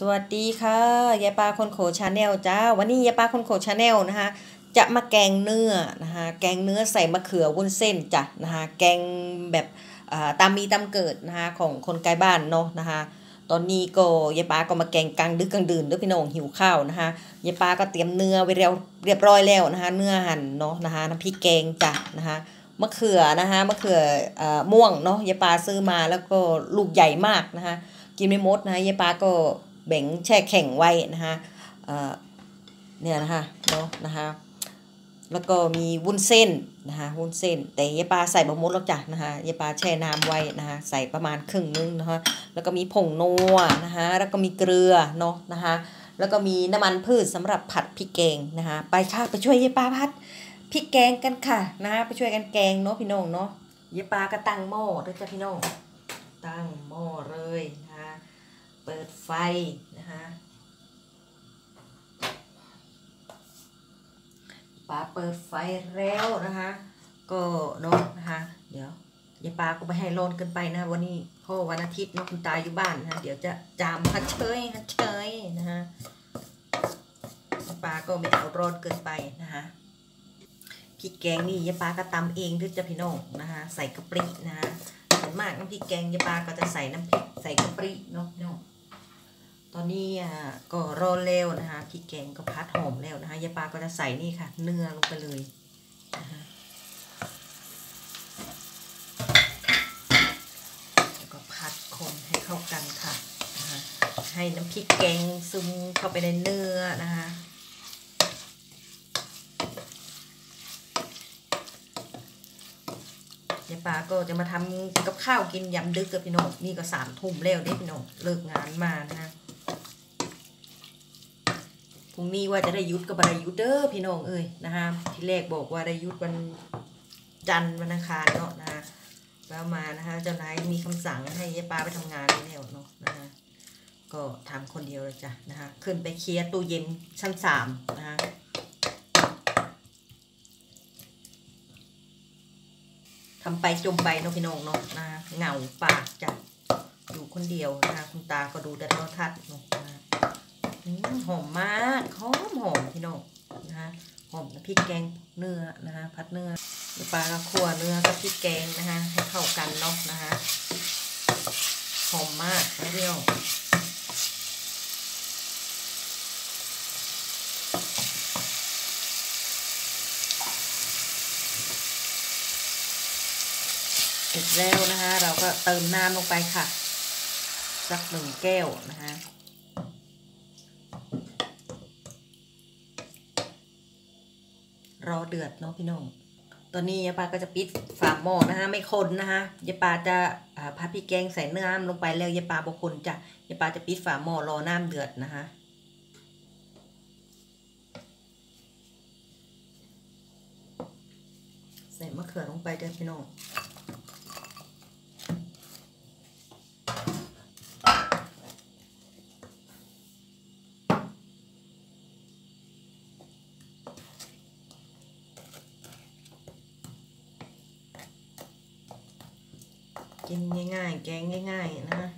สวัสดีค่ะยายปลาคนโขชาแนลจ้า วันนี้ยายปลาคนโขชาแนลนะคะ จะมาแกงเนื้อนะคะ แกงเนื้อใส่มะเขือวุ้นเส้นจ้ะนะคะ แกงแบบอ่าตามมีตามเกิดนะคะของคนไกลบ้านเนาะนะคะ ตอนนี้ก็ยายปลาก็มาแกงกลางดึกกลางดื่นด้วยพี่น้องหิวข้าวนะคะยายปลาก็เตรียมเนื้อไว้เรียบเรียบร้อยแล้วนะคะ เนื้อหั่นเนาะนะคะน้ำพริกแกงจ้ะนะคะมะเขือนะคะมะเขืออ่อม่วงเนาะยายปลาซื้อมาแล้วก็ลูกใหญ่มากนะคะ กินไม่หมดนะคะยายปลาก็ แบ่งแช่แข็งไว้นะคะเนี่ยนะคะเนาะนะคะแล้วก็มีวุ้นเส้นนะคะวุ้นเส้น แต่ยายปลาใส่บะมดแล้วจ้ะนะคะยายปลาแช่น้ำไว้นะคะใส่ประมาณครึ่งนึงนะคะแล้วก็มีผงนัวนะคะแล้วก็มีเกลือเนาะนะคะแล้วก็มีน้ำมันพืชสำหรับผัดพริกแกงนะคะไปค่ะไปช่วยยายปลาผัดพริกแกงกันค่ะนะคะไปช่วยกันแกงเนาะพี่น้องเนาะยายปลาก็ตั้งหม้อด้วยจ้ะพี่น้องตั้งหม้อเลยน เปิดไฟนะคะปลาเปิดไฟแล้วนะคะ ก็เนาะนะคะ เดี๋ยวยายปลาก็ไปให้ร้อนเกินไปนะวันนี้เพราะวันอาทิตย์เนาะคุณตาอยู่บ้านนะเดี๋ยวจะจามฮัดเชยฮัดเชยนะคะปลาก็ไม่เอาร้อนเกินไปนะคะพริกแกงนี่ยายปลาก็ตำเองด้วยจ้ะพี่น้องนะคะใส่กะปรินะคะส่วนมากน้ำพริกแกงยายปลาก็จะใส่น้ำพริกใส่กะปริเนาะพี่น้อง นี่ก็รอแล้วนะคะพริกแกงก็พัดหอมแล้วนะคะยายปลาก็จะใส่นี่ค่ะ เนื้อลงไปเลยนะคะแล้วก็ผัดคนให้เข้ากันค่ะนะคะให้น้ำพริกแกงซึมเข้าไปในเนื้อนะคะยายปาก็จะมาทำกับข้าวกินยำดึกกับพี่น้องนี่ก็สามทุ่มแล้วเด้พี่น้องเลิกงานมานะคะ พรุ่งนี้ว่าจะได้ยุดก็บ่ได้หยุดเด้อพี่น้องเอ้ยนะคะที่แรกบอกว่าได้ยุดวันจันทร์วันอังคารเนาะนะคะแล้วมานะคะเจ้านายมีคำสั่งให้ยายปาไปทำงานแล้วเนาะนะคะก็ทำคนเดียวเลยจ้ะนะคะขึ้นไปเคลียร์ตู้เย็นชั้นสามนะคะทำไปจมไปเนาะพี่น้องเนาะนะเหงาปากจ้ะอยู่คนเดียวนะคะคุณตาก็ดูแต่โทรทัศน์เนาะ หอมมากหอมหอมพี่น้องนะคะหอมพริกแกงเนื้อนะคะพัดเนื้อปลาก็คั่วเนื้อกับพริกแกงนะคะให้เข้ากันเนาะนะคะหอมมากนะพี่น้องเสร็จแล้วนะคะ เราก็เติมน้ำลงไปค่ะ สักหนึ่งแก้วนะคะ รอเดือดเนาะพี่น้อง ตอนนี้ยายปาก็จะปิดฝาหม้อนะคะไม่คนนะคะยายปาจะอ่าพัดพริกแกงใส่เนื้อลงไปแล้วยายปาบกคนจะยายปาจะปิดฝาหม้อรอน้ำเดือดนะคะใส่มะเขือลงไปเด้อพี่น้อง กินง่ายๆ แกงง่ายๆนะคะ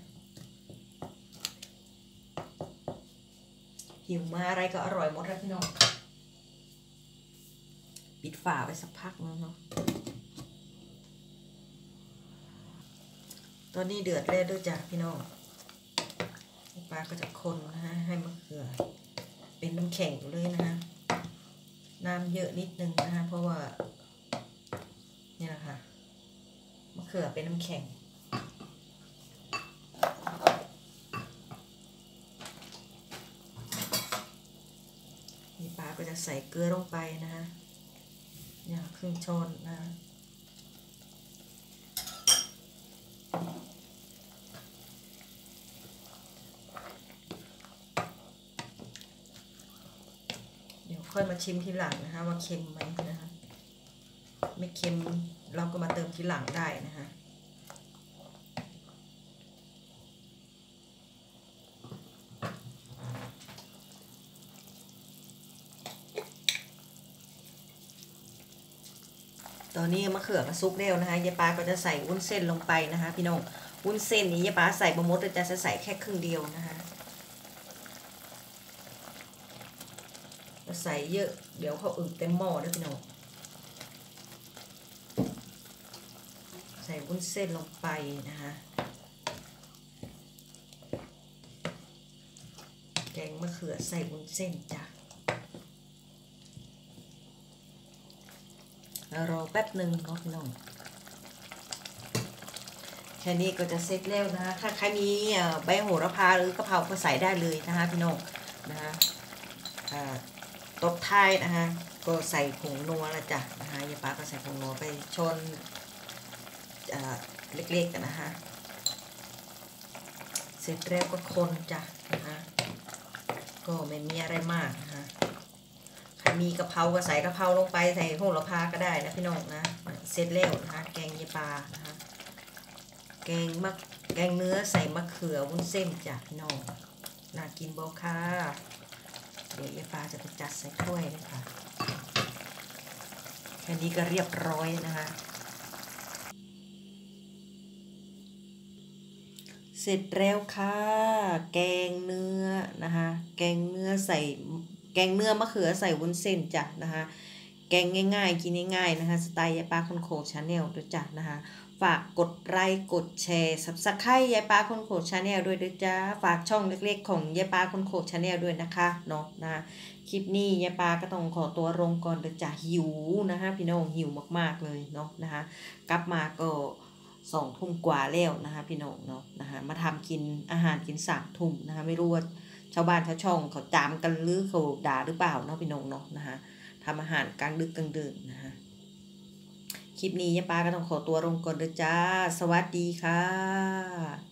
หิวมาอะไรก็อร่อยหมดแล้วพี่น้อง ปิดฝาไว้สักพักนึงเนาะ ตอนนี้เดือดแล้วด้วยจ้ะพี่น้อง ปลาก็จะคนนะฮะ ให้มะเขือ เป็นน้ำแข็งอยู่เลยนะฮะ น้ำเยอะนิดนึงนะฮะ เพราะว่า เนี่ยนะคะมะเขือเป็นน้ำแข็ง นี่ปลาก็ จะใส่เกลือลงไปนะฮะเนี่ยครึ่งช้อนนะฮะเดี๋ยวค่อยมาชิมทีหลังนะคะว่าเค็มไหมนะคะ ไม่เค็มเราก็มาเติมทีหลังได้นะคะ ตอนนี้มะเขือมาซุกแล้วนะคะยายป้าก็จะใส่วุ้นเส้นลงไปนะคะ พี่น้องวุ้นเส้นนี้ยายป้าใส่บะมดจะใส่แค่ครึ่งเดียวนะคะใส่เยอะ เดี๋ยวเขาอึเต็มหม้อนะพี่น้องใส่วุ้นเส้นลงไปนะคะแกงมะเขือใส่วุ้นเส้นจ้ะ รอแป๊บหนึ่งเนาะพี่น้องแค่นี้ก็จะเสร็จแล้วนะคะถ้าใครมีใบโหระพาหรือกะเพราก็ใส่ได้เลยนะคะพี่น้องนะคะตบท้ายนะคะก็ใส่ผงนัวละจ้ะนะคะยายป้าก็ใส่ผงนัวไปชนเล็กๆกันนะคะเสร็จแล้วก็คนจ้ะนะคะก็ไม่มีอะไรมากนะคะ มีกะเพราก็ใส่กะเพราลงไปใส่โหระพาก็ได้นะพี่น้องนะเสร็จแล้วนะคะแกงยายปลานะคะแกงมะแกงเนื้อใส่มะเขือวุ้นเส้นจ้ะพี่น้องน่ากินบอค่ะเดี๋ยวยายปลาจะไปจัดใส่ถ้วยนะคะแค่นี้ก็เรียบร้อยนะคะเสร็จแล้วค่ะ แกงเนื้อนะคะ แกงเนื้อใส่ แกงเนื้อมะเขือใส่วุ้นเส้นจ้ะนะคะ แกงง่ายๆ กินง่ายๆนะคะ สไตล์ยายปลาคนโคชาแนลด้วยจ้ะนะคะ ฝากกดไลค์กดแชร์สับสไครยายปลาคนโคชาแนลด้วยด้วยจ้าฝากช่องเล็กๆ ของยายปลาคนโคชาแนลด้วยนะคะเนาะนะคลิปนี้ยายปลาก็ต้องขอตัวลงก่อนเดี๋ยวจะหิวนะคะพี่น้องหิวมากๆเลยเนาะนะคะ กลับมาก็สองทุ่มกว่าแล้วนะคะพี่น้องเนาะนะคะมาทำกินอาหารกินสามทุ่มนะคะไม่รู้ว่า ชาวบ้านชาวช่องเขาจามกันหรือเขาด่าหรือเปล่าเนาะพี่นงเนาะนะคะทำอาหารกลางดึกกลางดื่นนะคะคลิปนี้ยาป้าก็ต้องขอตัวลงก่อนเด้อจ้า สวัสดีค่ะ